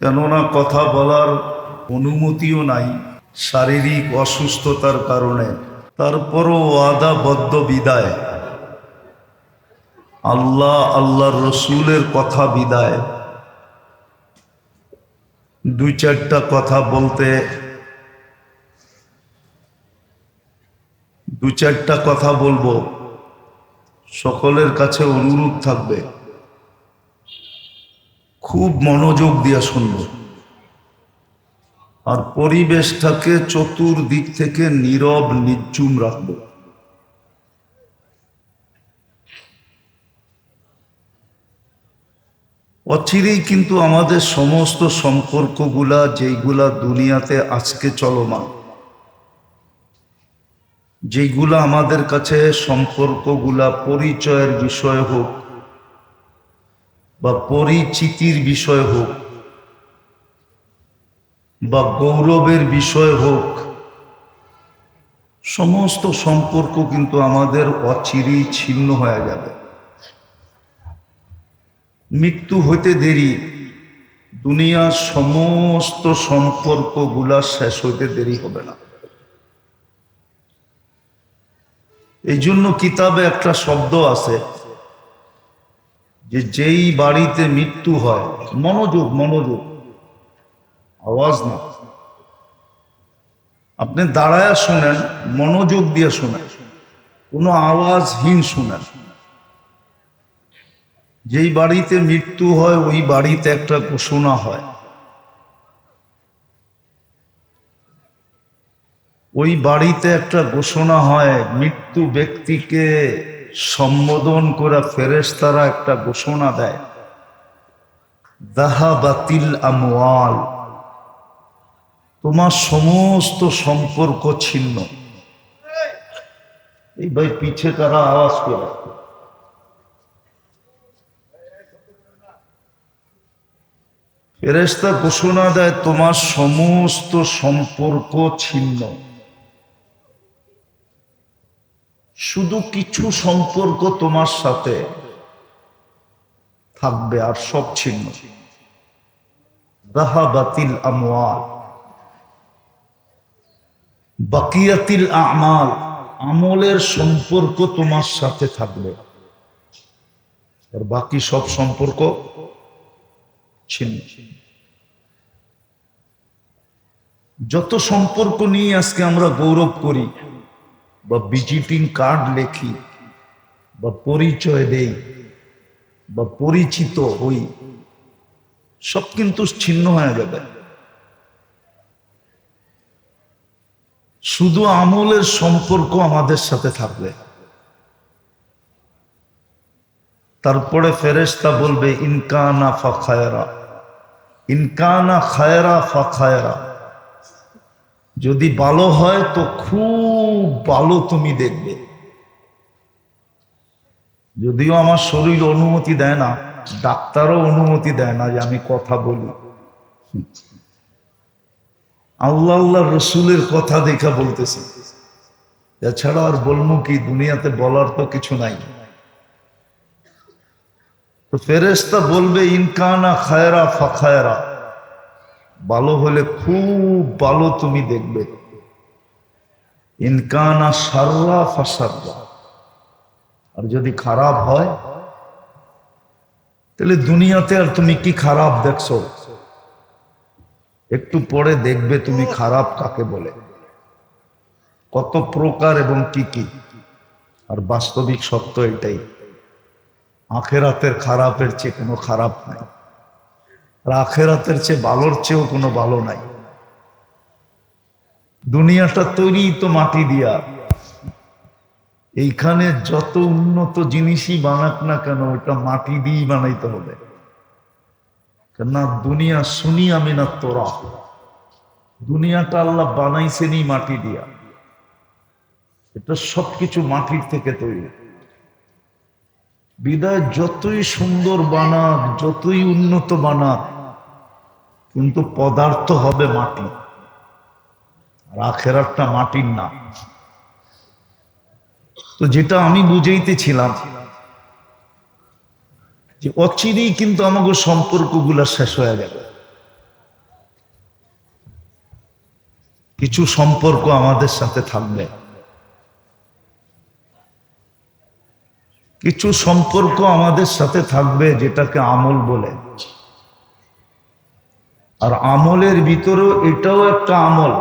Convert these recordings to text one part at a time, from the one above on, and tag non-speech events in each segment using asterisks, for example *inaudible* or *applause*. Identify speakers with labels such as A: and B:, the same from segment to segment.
A: কেননা কথা বলার অনুমতিও নাই, শারীরিক অসুস্থতার কারণে। তারপরও ওয়াদাবদ্ধ বিদায়। আল্লাহ আল্লাহর রসুলের কথা বিদায়। দুই চারটা কথা বলতে দু চারটা কথা বলব। সকলের কাছে অনুরোধ থাকবে। খুব মনোযোগ দিয়ে শুনব। আর পরিবেশটাকে চতুর্দিক থেকে নীরব নির্জুম রাখব। অচিরেই কিন্তু আমাদের সমস্ত সম্পর্কগুলা, যেইগুলা দুনিয়াতে আজকে চলমান, যেইগুলা আমাদের কাছে সম্পর্কগুলা, পরিচয়ের বিষয় হোক বা পরিচিতির বিষয় হোক, বা গৌরবের বিষয় হোক, সমস্ত সম্পর্ক কিন্তু আমাদের অচিরেই ছিন্ন হয়ে যাবে। মৃত্যু হইতে দেরি, দুনিয়ার সমস্ত সম্পর্কগুলা শেষ হইতে দেরি হবে না। এই জন্য কিতাবে একটা শব্দ আছে যে যেই বাড়িতে মৃত্যু হয়, মনোযোগ মনোযোগ, আওয়াজ না। আপনি দাঁড়ায় শোনেন, মনোযোগ দিয়ে শোনেন, কোনো আওয়াজহীন শোনেন। যেই বাড়িতে মৃত্যু হয়, ওই বাড়িতে একটা ঘোষণা হয়। ওই বাড়িতে একটা ঘোষণা হয়, মৃত্যু ব্যক্তিকে সম্বোধন করে ফেরেশতারা একটা ঘোষণা দেয়। দাহা বাতিল আমওয়াল, তোমার সমস্ত সম্পর্ক ছিন্ন। এই ভাই পিছে তারা আওয়াজ করে। ফেরেস্তা ঘোষণা দেয়, তোমার সমস্ত সম্পর্ক ছিন্ন। শুধু কিছু সম্পর্ক তোমার সাথে থাকবে আর সব ছিন্ন। দাহা বাতিল আমওয়াল, বাকিয়াতিল আমাল, আমলের সম্পর্ক তোমার সাথে থাকবে। আর বাকি সব সম্পর্ক ছিন্ন। যত সম্পর্ক নিয়ে আজকে আমরা গৌরব করি বা ভিজিটিং কার্ড লেখি, বা পরিচয় দেই, বা পরিচিত হই, সব কিন্তু ছিন্ন হয়ে যাবে। শুধু আমলের সম্পর্ক আমাদের সাথে থাকবে। তারপরে ফেরেস্তা বলবে, ইনকানা ফা খায়রা। ইনকানা খায়রা ফা খায়রা। যদি ভালো হয় তো খুব ভালো তুমি দেখবে। যদিও আমার শরীর অনুমতি দেয় না, ডাক্তারও অনুমতি দেয় না যে আমি কথা বলি। আল্লাহ আল্লাহ রসুলের কথা দেখা বলতেছি। এছাড়া আর বলব কি, দুনিয়াতে বলার তো কিছু নাই। তো ফেরেস্তা বলবে ইনকানা খায়রা ফাখায়রা ভালো হলে খুব ভালো তুমি দেখবে। ইনকানা সাররা ফাসাররা আর যদি খারাপ হয়, তাহলে দুনিয়াতে আর তুমি কি খারাপ দেখছ? একটু পরে দেখবে তুমি খারাপ কাকে বলে। কত প্রকার এবং কি কি। আর বাস্তবিক সত্য এটাই। আখেরাতের খারাপের চেয়ে কোনো খারাপ নাই। আর আখেরাতের চেয়ে ভালোর চেয়েও কোনো ভালো নাই। দুনিয়াটা তৈরি তো মাটি দিয়া। এইখানে যত উন্নত জিনিসই বানাক না কেন, ওটা মাটি দিয়েই বানাইতে হবে। না দুনিয়া শুনি আমি না তোরা। দুনিয়াটা আল্লাহ বানাইছেনই মাটি দিয়া। এটা সবকিছু মাটির থেকে তৈরি। বিদায়, যতই সুন্দর বানাক, যতই উন্নত বানাক কিন্তু পদার্থ হবে মাটি। আর একটা মাটির না। তো যেটা আমি বুঝাইতেছিলাম, যে অচিরেই কিন্তু আমাকে সম্পর্কগুলা শেষ হয়ে যাবে। কিছু সম্পর্ক আমাদের সাথে থাকবে। কিছু সম্পর্ক আমাদের সাথে থাকবে যেটাকে আমল বলে। আর আমলের ভিতরেও এটাও একটা আমল।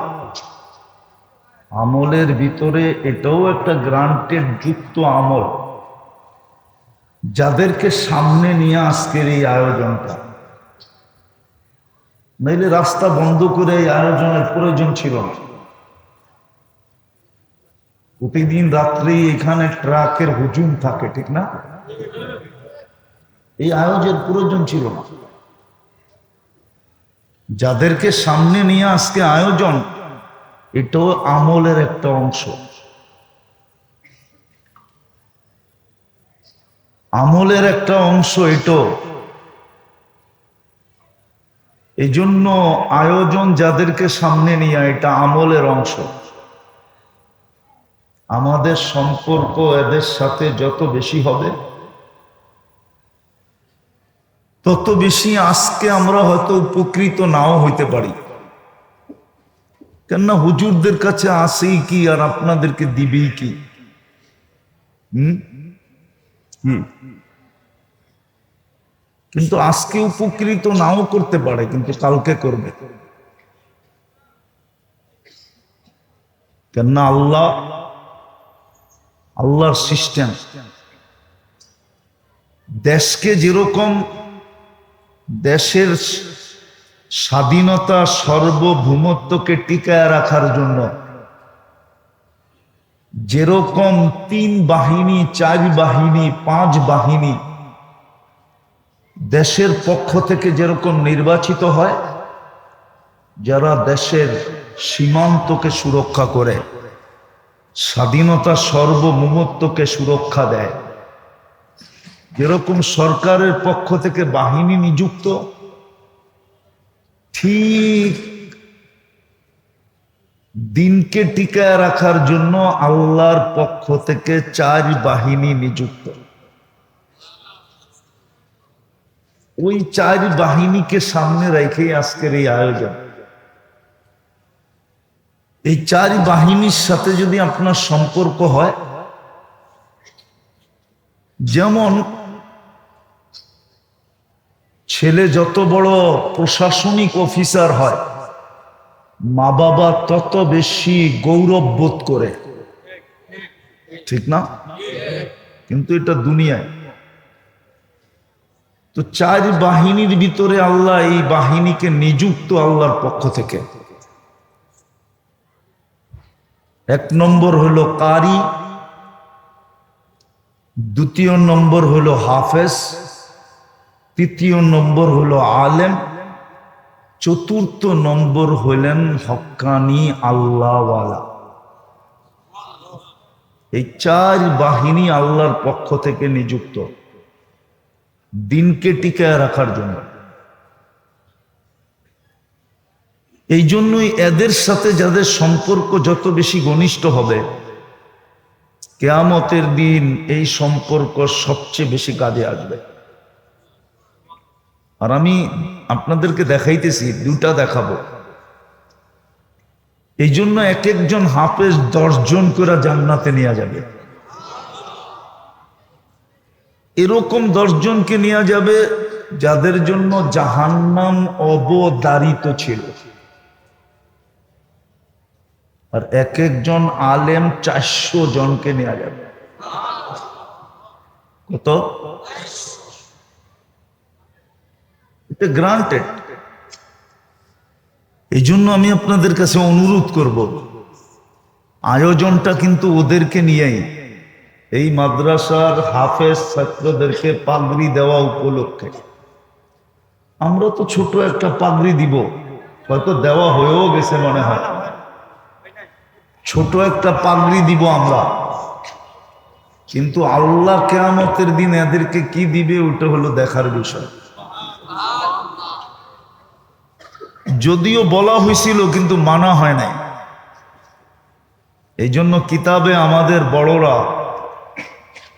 A: আমলের ভিতরে এটাও একটা গ্রান্টেড যুক্ত আমল। যাদেরকে সামনে নিয়ে আজকের এই আয়োজনটা। নইলে রাস্তা বন্ধ করে এই আয়োজনের প্রয়োজন ছিল না। প্রতিদিন রাত্রে এখানে ট্রাকের হুজুম থাকে, ঠিক না? এই আয়োজনের প্রয়োজন ছিল না। যাদেরকে সামনে নিয়ে আজকে আয়োজন, এটাও আমলের একটা অংশ। আমলের একটা অংশ এটাও। এই জন্য আয়োজন যাদেরকে সামনে নিয়ে, এটা আমলের অংশ। আমাদের সম্পর্ক এদের সাথে যত বেশি হবে তত বেশি আজকে আমরা হয়তো উপকৃত নাও হইতে পারি। কেননা হুজুরদের কাছে আসেই কি আর আপনাদেরকে দিবেই কি? হুম? হুম। কিন্তু আজকে উপকৃত নাও করতে পারে কিন্তু কালকে করবে। কেননা আল্লাহ আল্লাহর সিস্টেম। দেশকে যেরকম দেশের স্বাধীনতা সার্বভৌমত্বকে টিকায় রাখার জন্য যেরকম তিন বাহিনী, চার বাহিনী, পাঁচ বাহিনী দেশের পক্ষ থেকে যেরকম নির্বাচিত হয়, যারা দেশের সীমান্তকে সুরক্ষা করে, স্বাধীনতা সর্বমুমত্বকে সুরক্ষা দেয়। যেরকম সরকারের পক্ষ থেকে বাহিনী নিযুক্ত, ঠিক দিনকে টিকায় রাখার জন্য আল্লাহর পক্ষ থেকে চার বাহিনী নিযুক্ত। ওই চার বাহিনীকে সামনে রেখে আজকের এই আয়োজন। এই চার বাহিনীর সাথে যদি আপনার সম্পর্ক হয়, যেমন ছেলে যত বড় প্রশাসনিক অফিসার হয়, মা বাবা তত বেশি গৌরব বোধ করে। ঠিক না? কিন্তু এটা দুনিয়ায়। তো চার বাহিনীর ভিতরে আল্লাহ এই বাহিনীকে নিযুক্ত আল্লাহর পক্ষ থেকে। এক নম্বর হলো কারি, দ্বিতীয় নম্বর হলো হাফেজ তৃতীয় নম্বর হলো আলেম, চতুর্থ নম্বর হলেন হক্কানি আল্লাহওয়ালা। এই চার বাহিনী আল্লাহর পক্ষ থেকে নিযুক্ত। দিনকে টিকায় রাখার জন্য। এই জন্যই এদের সাথে যাদের সম্পর্ক যত বেশি ঘনিষ্ঠ হবে, কেয়ামতের দিন এই সম্পর্ক সবচেয়ে বেশি কাজে আসবে। আর আমি আপনাদেরকে দেখাইতেছি দুটা দেখাবো। এই জন্য এক একজন হাফেজ দশজন করে জান্নাতে নেওয়া যাবে। এরকম দশজনকে নেওয়া যাবে যাদের জন্য জাহান্নাম অবদারিত ছিল। আর এক একজন আলেম চারশো জনকে নেওয়া যাবে। কত? এটা গ্রান্টেড এই জন্য আমি আপনাদের কাছে অনুরোধ করব, আয়োজনটা কিন্তু ওদেরকে নিয়েই। এই মাদ্রাসার হাফেজ ছাত্রদেরকে পাগড়ি দেওয়া উপলক্ষে। আমরা তো ছোট একটা পাগড়ি দিব, হয়তো দেওয়া হয়েও গেছে মনে হয়। ছোট একটা পাগড়ি দিব আমরা। কিন্তু আল্লাহ কেয়ামতের দিন এদেরকে কি দিবে ওটা হলো দেখার বিষয়। যদিও বলা হয়েছিল, কিন্তু মানা হয় নাই। এই জন্য কিতাবে আমাদের বড়রা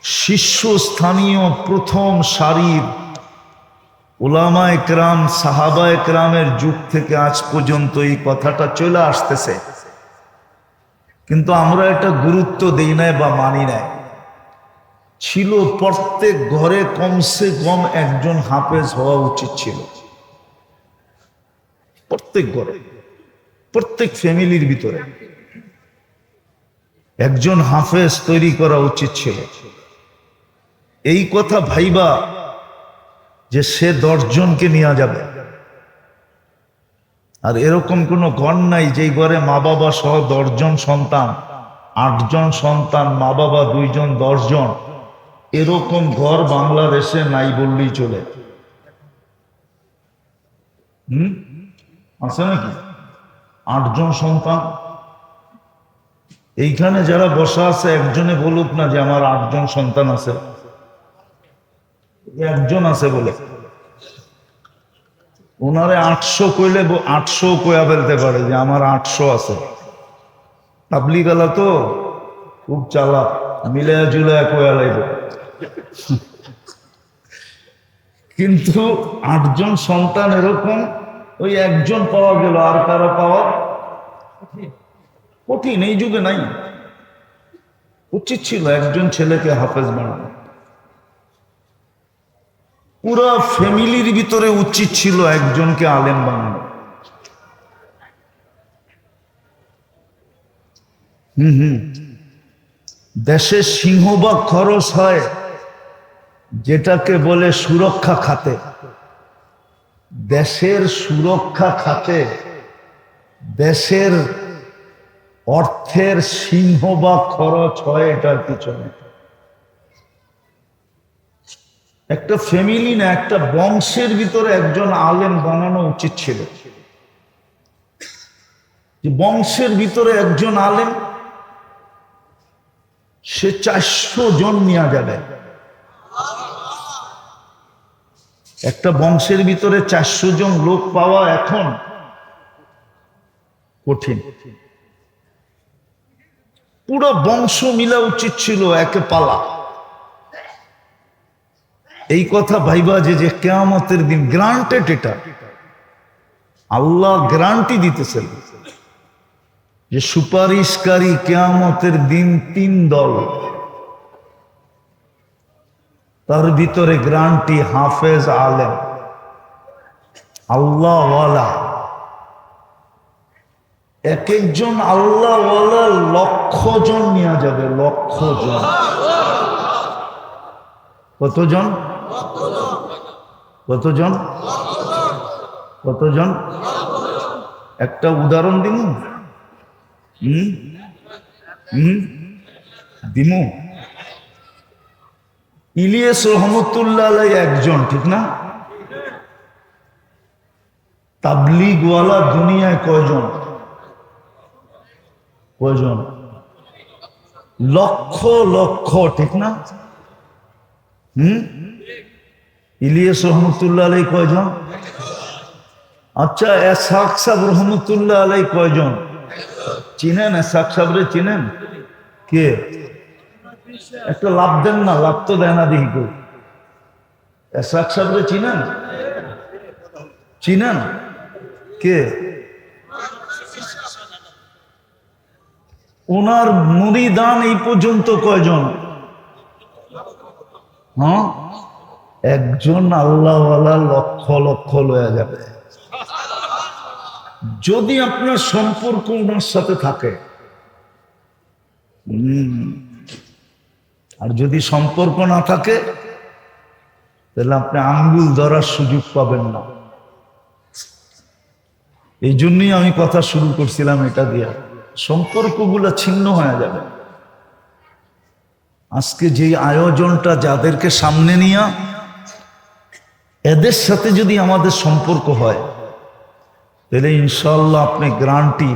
A: শীর্ষস্থানীয় প্রথম সারির ওলামা একরাম সাহাবা একরামের যুগ থেকে আজ পর্যন্ত এই কথাটা চলে আসতেছে। কিন্তু আমরা এটা গুরুত্ব দিই নাই বা মানি নাই। ছিল প্রত্যেক ঘরে কমসে কম একজন হাফেজ হওয়া উচিত ছিল। প্রত্যেক ঘরে, প্রত্যেক ফ্যামিলির ভিতরে। একজন হাফেজ তৈরি করা উচিত ছিল। এই কথা ভাইবা যে সে দশজনকে নেওয়া যাবে। আর এরকম কোনো ঘর নাই যেই ঘরে মা বাবা সহ দশজন সন্তান, আটজন সন্তান মা বাবা দুইজন, দশজন, এরকম ঘর বাংলাদেশে নাই বললেই চলে। হুম? আছে নাকি? আটজন সন্তান? এইখানে যারা বসা আছে, একজনে বলুক না যে আমার আটজন সন্তান আছে। একজন আছে বলে। ওনারে আটশো কইলে আটশো কয়া ফেলতে পারে যে আমার আটশো আছে। তাবলিগালা তো খুব চালাক মিলে জুলে কয়া লাইব। কিন্তু আটজন সন্তান এরকম ওই একজন পাওয়া গেল, আর কারও পাওয়া কঠিন। এই যুগে নাই। উচিত ছিল একজন ছেলেকে হাফেজ বানানো। পুরো ফ্যামিলির ভিতরে উচিত ছিল একজনকে আলেম বানানো। হুম হুম। দেশে সিংহবাগ খরচ হয়, যেটাকে বলে সুরক্ষা খাতে। দেশের সুরক্ষা খাতে, দেশের অর্থের সিংহ বা খরচ হয় এটার পিছনে। একটা ফ্যামিলি না, একটা বংশের ভিতরে একজন আলেম বানানো উচিত ছিল। যে বংশের ভিতরে একজন আলেম, সে চারশো জন নেওয়া যাবে। একটা বংশের ভিতরে চারশো জন লোক পাওয়া এখন কঠিন। পুরো বংশ মিলা উচিত ছিল একে পালা। এই কথা ভাইবা যে যে কেয়ামতের দিন গ্রান্টেড এটা। আল্লাহ গ্রান্টি দিতেছেন যে সুপারিশকারী কেয়ামতের দিন তিন দল। তার ভিতরে গ্রান্টি হাফেজ আলেম। আল্লাহওয়ালা। এক একজন আল্লাহওয়ালা লক্ষ জন নেওয়া যাবে লক্ষ জন কতজন? কতজন? কতজন? একটা উদাহরণ দিন হুম? হুম? দিমু? ইলিয়াস রহমতুল্লাহ আলাই একজন, ঠিক না? তাবলিগওয়ালা দুনিয়ায় কয়জন? কয়জন? লক্ষ লক্ষ, ঠিক না? হুম? ইলিয়াস রহমতুল্লাহ আলাই কয়জন? আচ্ছা এসাক সাহ রহমতুল্লাহ আলাই কয়জন? চিনেন? এসাক সাহরে চিনেন? কে? একটা লাভ দেন না, লাভ তো দেয় না দেখি চিনেন? চিনেন? কে? ওনার মুড়িদান এই পর্যন্ত কয়জন? হ্যাঁ? একজন আল্লাহওয়ালা লক্ষ লক্ষ লয়া যাবে। যদি আপনার সম্পর্ক ওনার সাথে থাকে, হুম। আর যদি সম্পর্ক না থাকে, তাহলে আপনি আঙ্গুল ধরার সুযোগ পাবেন না। এই জন্যই আমি কথা শুরু করছিলাম এটা দিয়া। সম্পর্কগুলো ছিন্ন হয়ে যাবে। আজকে যে আয়োজনটা যাদেরকে সামনে নিয়ে, এদের সাথে যদি আমাদের সম্পর্ক হয়, তাহলে ইনশাল্লাহ আপনি গ্রান্টি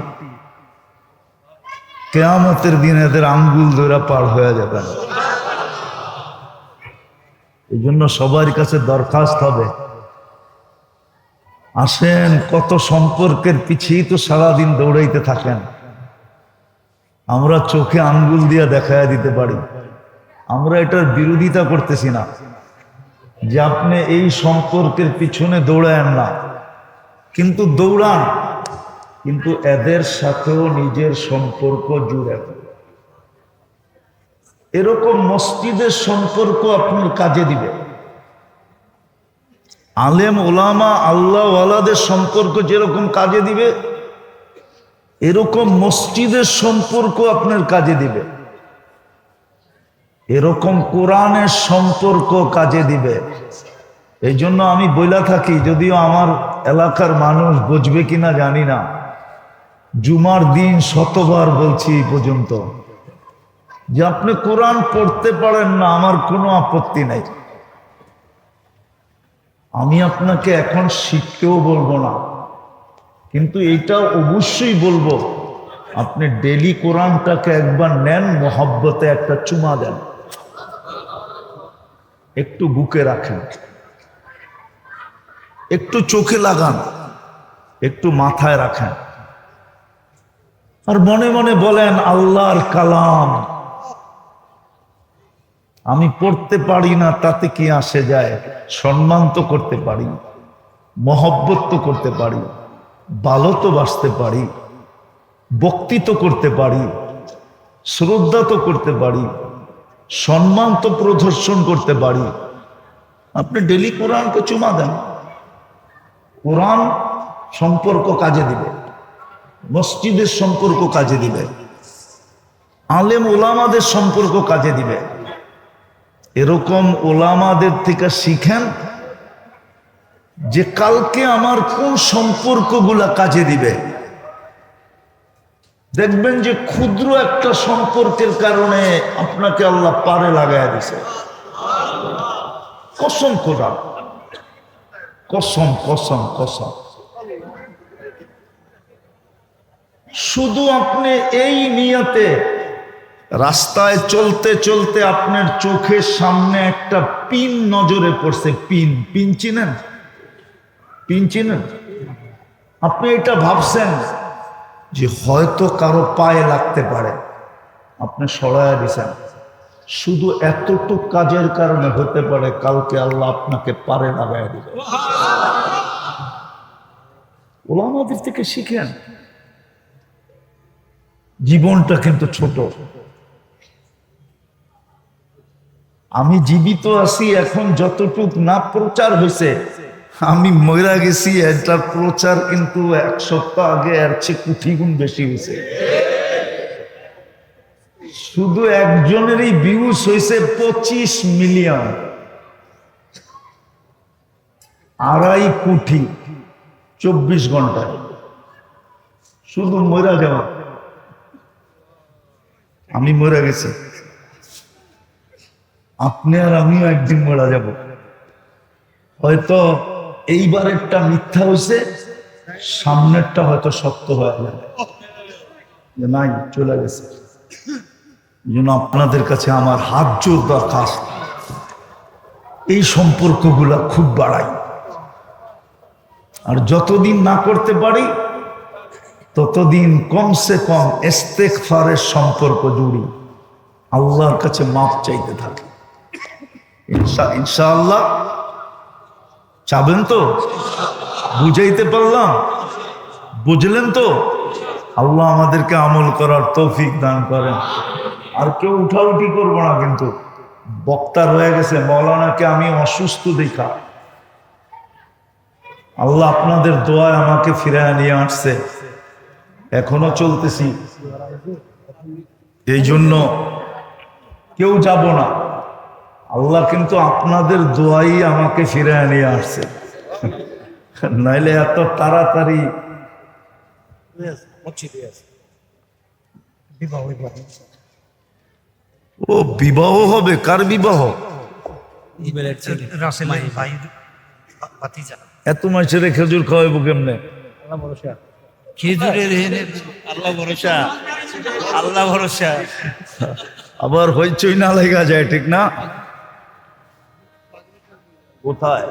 A: কেয়ামতের দিন এদের আঙ্গুল ধরা পার হয়ে যাবেন। এই জন্য সবার কাছে দরখাস্ত হবে। আসেন, কত সম্পর্কের পিছিয়ে তো সারাদিন দৌড়াইতে থাকেন। আমরা চোখে আঙ্গুল দিয়ে দেখায় দিতে পারি। আমরা এটার বিরোধিতা করতেছি না। যে আপনি এই সম্পর্কের পিছনে দৌড়ায়েন না। কিন্তু দৌড়ান, কিন্তু এদের সাথেও নিজের সম্পর্ক জুড়ে। এরকম মসজিদের সম্পর্ক আপনার কাজে দিবে। আলেম, ওলামা, আল্লাহ ওয়ালাদের সম্পর্ক যেরকম কাজে দিবে, এরকম মসজিদের সম্পর্ক আপনার কাজে দিবে। এরকম কোরআনের সম্পর্ক কাজে দিবে। এই জন্য আমি বইলা থাকি, যদিও আমার এলাকার মানুষ বুঝবে কিনা জানি না। জুমার দিন শতবার বলছি এই পর্যন্ত। যে আপনি কোরআন পড়তে পারেন না, আমার কোনো আপত্তি নাই। আমি আপনাকে এখন শিখতেও বলব না, কিন্তু এইটা অবশ্যই বলব, আপনি ডেলি কোরআনটাকে একবার নেন, মোহাব্বতে একটা চুমা দেন। একটু বুকে রাখেন। একটু চোখে লাগান। একটু মাথায় রাখেন। আর মনে মনে বলেন, আল্লাহর কালাম। আমি পড়তে পারি না, তাতে কি আসে যায়? সম্মান তো করতে পারি, মহব্বত তো করতে পারি, ভালো তো বাঁচতে পারি বক্তি তো করতে পারি, শ্রদ্ধা তো করতে পারি, সম্মান তো প্রদর্শন করতে পারি। আপনি ডেলি কোরআনকে চুমা দেন, কোরআন সম্পর্ক কাজে দিবে, মসজিদের সম্পর্ক কাজে দিবে, আলেম ওলামাদের সম্পর্ক কাজে দিবে। এরকম ওলামাদের থেকে শিখেন যে কালকে আমার কোন সম্পর্কগুলা কাজে দিবে। দেখবেন যে ক্ষুদ্র একটা সম্পর্কের কারণে আপনাকে আল্লাহ পারে লাগাই দিছে। কসম খোদা। কসম কসম কসম। শুধু আপনি এই নিয়তে রাস্তায় চলতে চলতে আপনার চোখের সামনে একটা পিন নজরে পড়ছে, পিন। পিন চিনেন? পিন চিনেন? আপনি এটা ভাবছেন যে হয়তো কারও পায়ে লাগতে পারে। আপনি সরাইয়া দিছেন। শুধু এতটুক কাজের কারণে হতে পারে, কালকে আল্লাহ আপনাকে পারে লাগাই দিবে। ওলামাদের থেকে শিখেন। জীবনটা কিন্তু ছোট। আমি জীবিত আছি, এখন যতটুক না প্রচার হয়েছে আমি মরা গেছি, এটার প্রচার কিন্তু এক সপ্তাহ আগে এর চেয়ে কোটি গুণ বেশি হয়েছে শুধু একজনেরই ভিউজ হয়েছে পঁচিশ মিলিয়ন। আড়াই কোটি চব্বিশ ঘন্টায় শুধু মরা যাওয়া। আমি মরা গেছি। আপনি আর আমিও একদিন মরা যাব। হয়তো এইবারেরটা মিথ্যা হয়েছে, সামনেরটা হয়তো সত্য হয়ে যাবে। যে নাই, চলে গেছে। জন্য আপনাদের কাছে আমার হাত জোর দরখাস্ত এই সম্পর্কগুলা খুব বাড়াই। আর যতদিন না করতে পারি, ততদিন কমসে কম এস্তেক ফারের সম্পর্ক জুড়ি। আল্লাহর কাছে মাপ চাইতে থাকি। ইনশা ইনশাআল্লাহ। চাবেন তো? বুঝাইতে পারলাম। বুঝলেন তো? আল্লাহ আমাদেরকে আমল করার তৌফিক দান করেন। আর কেউ উঠাউঠি করব না কিন্তু। বক্তা রয়ে গেছে। মৌলানাকে আমি অসুস্থ দেখা। আল্লাহ আপনাদের দোয়ায় আমাকে ফিরায় নিয়ে আসছে। এখনও চলতেছি। এই জন্য কেউ যাব না। আল্লাহ কিন্তু আপনাদের দোয়াই আমাকে ফিরে নিয়ে আসছে। নাইলে এত তাড়াতাড়ি ও বিবাহ হবে? কার বিবাহ? এত মাসের খেজুর খাওয়াবো কেমনে?
B: খেজুরের আল্লাহ ভরসা। আল্লাহ ভরসা।
A: আবার হইচই না লেগা যায় ঠিক না? কোথায়?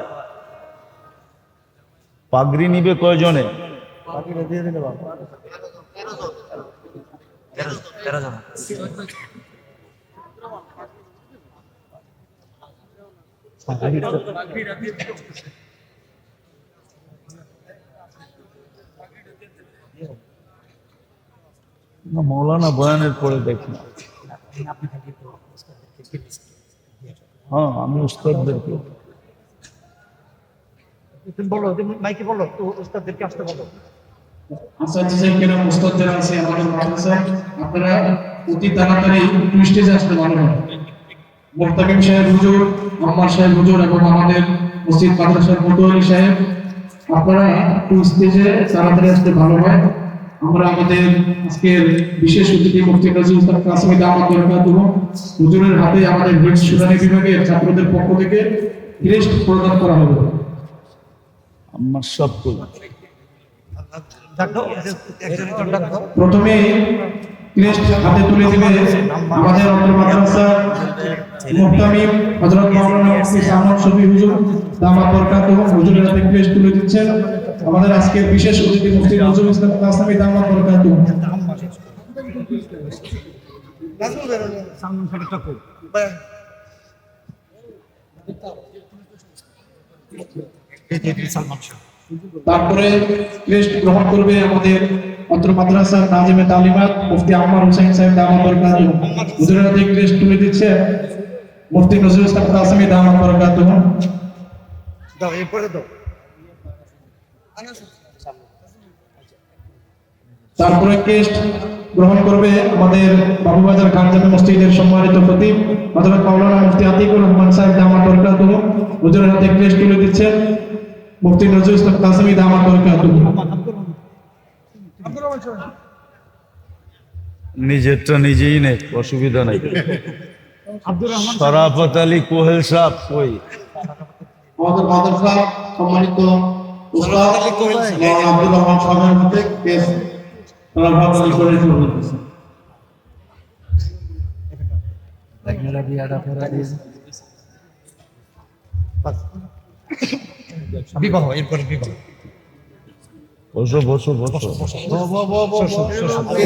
A: পাগড়ি নিবে কয়জনে? না মৌলানা বয়ানের পরে দেখি। হ্যাঁ আমি উস্তাদদেরকে
C: বলো মাইকে বলো, তো বলো।
D: আমাদের মাদ্রাসায় আপনারা অতি তাড়াতাড়ি স্টেজে আসতে সাহেব হুজুর সাহেব হুজুর এবং আমাদের মসজিদ মাদ্রাসার মতোয়ালি সাহেব, আপনারা তাড়াতাড়ি আসতে ভালো হয়। আমরা আমাদের আজকের বিশেষ অতিথি মুফতি নজরুল ইসলাম কাসমি দামাত হুজুরের হাতে আমাদের হেড সুদানি বিভাগের ছাত্রদের পক্ষ থেকে ক্রেস্ট প্রদান করা হবে।
A: আমার সব করব
C: ডাক দাও একজন একজন ডাক দাও
D: প্রথমে ক্রেস্ট হাতে তুলে দিবে আমাদের অন্তর মাদ্রাসা হযরত মাওলানা মুফতি সামন হুজুর বরকাত হুজুরের হাতে ক্রেস্ট তুলে দিচ্ছেন। আমাদের আজকের বিশেষ অতিথি মুফতি নজরুল ইসলাম বরকাত।
C: সালমান শাহ।
D: তারপরে ক্রেস্ট গ্রহণ করবে আমাদের অন্তর মাদ্রাসা নাজিমে তালিমাত মুফতি আম্মার হোসেন সাহেব দামাত বরকাত হুজুরের হাতে ক্রেস্ট তুলে দিচ্ছে মুফতি নজরুল ইসলাম কাসমি বরকাত
C: দাও এরপরে দাও।
D: তারপরে কেস্ট গ্রহণ করবে আমাদের বাবুবাজার খানজামে মসজিদের সম্মানিত খতিব হযরত মাওলানা মুফতি আতিকুর রহমান সাহেব হুজুরের হাতে ক্রেস্ট তুলে দিচ্ছেন মুফতি নজরুল ইসলাম কাসমি দামাত বরকাতুহ
A: নিজেরটা নিজেই নেই অসুবিধা নাই।
C: আব্দুর রহমান
A: শরাফত আলী কোহেল সাহ কই?
D: আমাদের মাদ্রাসা সম্মানিত উস্তাদ আব্দুর রহমান সাহেবের হাতে ক্রেস্ট শরাফত আলী তুলে দিচ্ছেন
C: বিবাহ এরপরে বিবাহ।
A: বসো বসো বসো।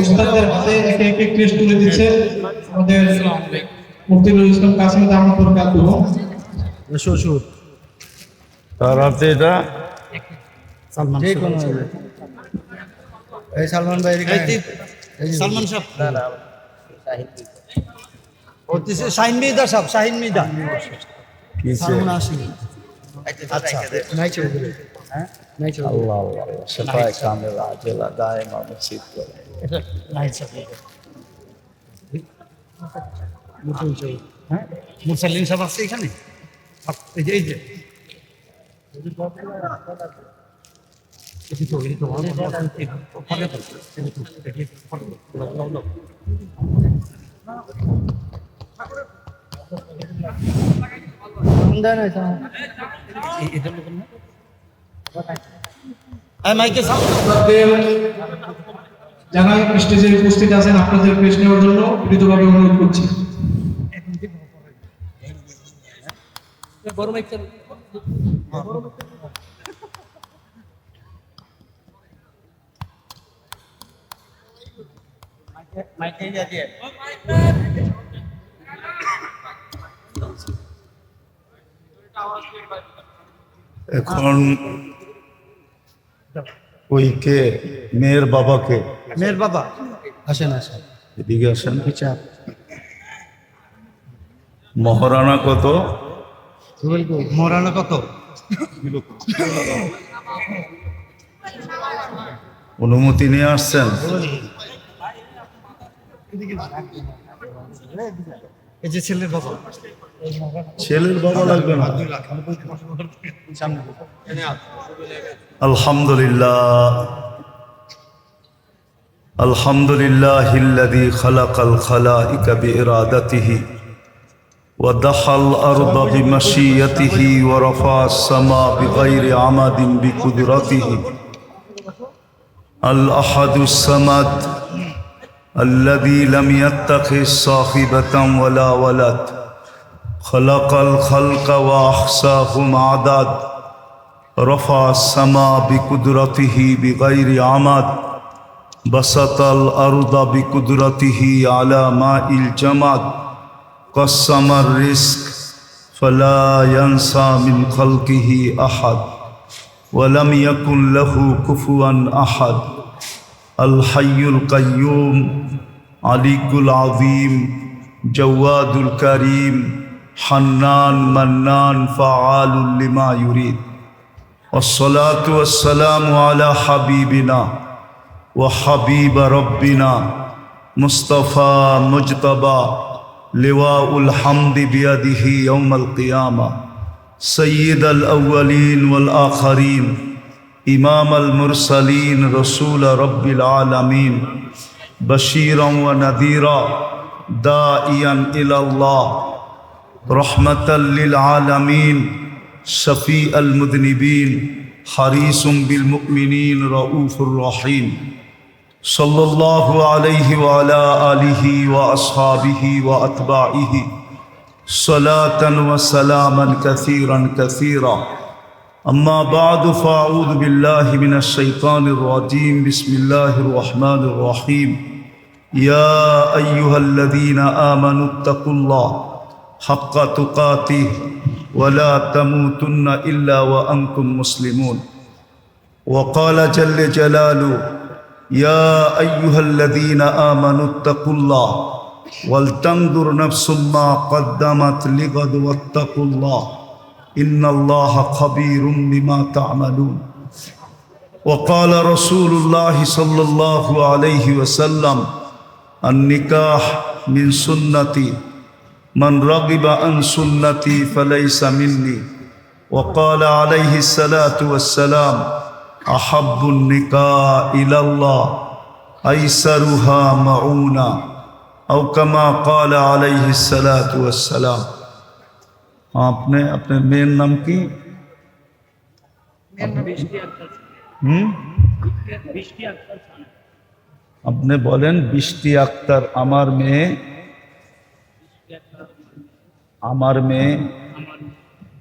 D: উস্তাদের হাতে একে একে ক্রেস্ট তুলে দিচ্ছে। আমাদের মুফতি নজরুল ইসলাম কাসমি দামাত বরকাতুহ
C: শ্বশুর
A: তার হাতে এটা?
C: সালমান যে কোনো এই সালমান ভাই সালমান সাহেব। ও দিছে শাহিন মিদা সাহেব শাহিন মিদা আচ্ছা নাই চলে দিলে হ্যাঁ? নাই চলে
A: আল্লাহ আল্লাহ সেফায় কামেল আজেলা দায়মা মুসিদ করে।
C: নাই চলে মুসলিম সাহেব হ্যাঁ? মুসলিম সাহেব আছে এখানে? আপ- এই যে এই যে। এটি *laughs* তো মাইকে
D: যারা স্টেজে উপস্থিত আছেন আপনাদের পেশ নেওয়ার জন্য বিনীতভাবে অনুরোধ করছি
A: এখন ওই কে? মেয়ের বাবাকে।
C: মেয়ের বাবা? আসেন আসেন।
A: এদিকে আসেন।
C: বিচার।
A: মহারানা কত?
C: মরানো কত?
A: অনুমতি নিয়ে আসছেন?
C: এই যে ছেলের বাবা।
A: ছেলের বাবা লাগবে না
C: সামনে
A: الحمد لله الحمد لله الذي خلق الخلائق بإرادته ودحى الأرض بمشيته ورفع السماء بغير عمد بقدرته الأحد الصمد الذي لم يتخذ صاحبة ولا ولد خلق الخلق وأحصاهم عدد رفع السماء بقدرته بغير عمد. بسط الأرض بقدرته على ماء الجمد قسم الرزق فلا ينسى من خلقه أحد ولم يكن له كفوا أحد. الحي القيوم عليك العظيم جواد الكريم. حنان منان فعال لما يريد والصلاة والسلام على حبيبنا وحبيب ربنا مصطفى مجتبى لواء الحمد بيده يوم القيامة سيد الأولين والآخرين إمام المرسلين رسول رب العالمين بشيرا ونذيرا داعيا إلى الله رحمة للعالمين شفيع المذنبين حريص بالمؤمنين رؤوف رحيم. صلى الله عليه وعلى آله وأصحابه وأتباعه. صلاة وسلاما كثيرا كثيرا. أما بعد فأعوذ بالله من الشيطان الرجيم. بسم الله الرحمن الرحيم. يا أيها الذين آمنوا اتقوا الله. حق تقاته ولا تموتن إلا وأنتم مسلمون. وقال جل جلاله يا أيها الذين آمنوا اتقوا الله ولتنظر نفس ما قدمت لغد واتقوا الله إن الله خبير بما تعملون. وقال رسول الله صلى الله عليه وسلم النكاح من سنتي من رغب عن سنتي فليس مني وقال عليه الصلاة والسلام أحب النقاء إلى الله أيسرها معونا أو كما قال عليه الصلاة والسلام آپ نے اپنے مین نام کی আপনি বলেন বৃষ্টি আক্তার আমার মেয়ে আমার মেয়ে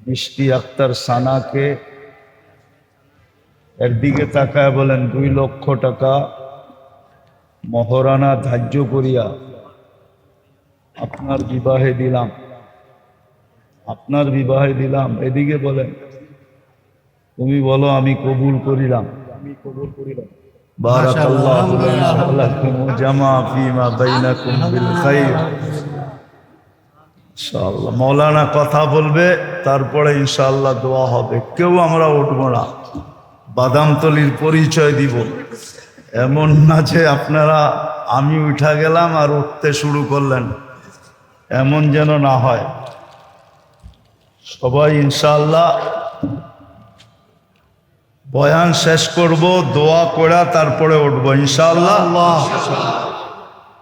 A: বৃষ্টি আক্তার সানাকে একদিকে তাকায় বলেন দুই লক্ষ টাকা মহরানা ধার্য করিয়া আপনার বিবাহে দিলাম আপনার বিবাহে দিলাম। এদিকে বলেন তুমি বলো আমি কবুল করিলাম। আমি কবুল করিলাম। বারাকাল্লাহু লাকুম জামা ফিমা বাইনাকুম বিল খাইর। ইনশাআল্লাহ। মৌলানা কথা বলবে, তারপরে ইনশাল্লাহ দোয়া হবে। কেউ আমরা উঠবো না। বাদামতলির পরিচয় দিব। এমন না যে আপনারা আমি উঠা গেলাম আর উঠতে শুরু করলেন। এমন যেন না হয়। সবাই ইনশাল্লাহ বয়ান শেষ করব, দোয়া করা তারপরে উঠবো ইনশাআল্লাহ।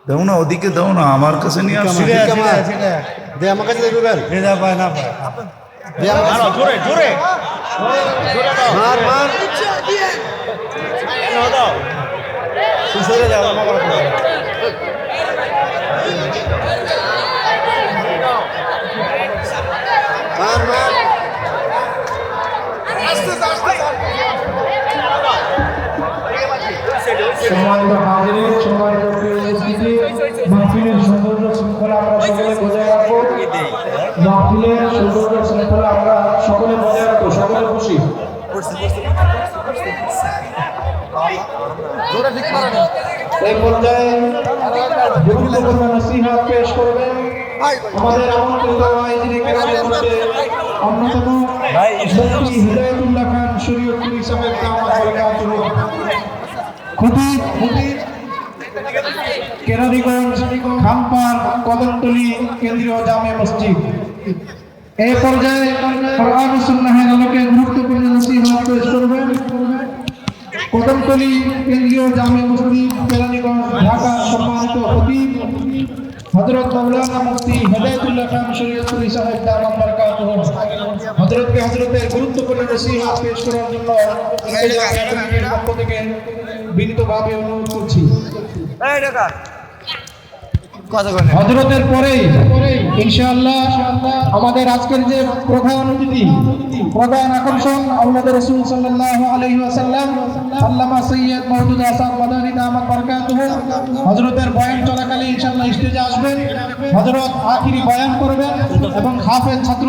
A: দেও না ওদিকে দেও না আমার কাছে নিয়ে আসছি
C: দে আমার কাছে দেখবে না পায় না পায়। দে আমার কাছে
B: জোরে জোরে।
C: মার মার। তুই সরে যা আমার। মার মার।
D: সম্মানিত উপস্থিতি মাহফিলের সৌন্দর্য শৃঙ্খলা আমরা সকলে বজায় রাখব শৃঙ্খলা আমরা সকলে বজায় রাখব সকলে খুশি। এই পর্যায়ে গুরুত্বপূর্ণ নসিহত পেশ করবেন আমাদের আমন্ত্রিত আইজিরি কেরামের মধ্যে অন্যতম মুফতি হিদায়াতুল্লাহ খান শরীয়তুল ইসলামের বারাকাতুহু কেরানীগঞ্জ খামপার কদমতলী কেন্দ্রীয় জামে মসজিদ। এই পর্যায়ে কোরআন ও সুন্নাহের আলোকে গুরুত্বপূর্ণ নসিহত পেশ করবেন কদমতলী কেন্দ্রীয় জামে মসজিদ, কেরানীগঞ্জ, ঢাকা সম্মানিত অতীত হযরত মাওলানা মুফতি হেদায়েতুল্লাহ খান শরীয়তুল সাহেব দামাত বারাকাতুহু হযরতকে হযরতের গুরুত্বপূর্ণ নসিহত পেশ করার জন্য পক্ষ থেকে বিনীতভাবে অনুরোধ করছি। হজরতের পরেই ইনশাআল্লাহ আমাদের আজকের যে প্রধান অতিথি, প্রধান আকর্ষণ আমাদের রসুল সাল্লাহ আলহি আসাল্লাম আল্লামা সৈয়দ মওদুদ আসাদ মাদানী দামাত বারাকাতুহু হজরতের বয়ান চলাকালে ইনশাআল্লাহ স্টেজে আসবেন। হজরত আখিরি বয়ান করবেন এবং হাফেজ ছাত্র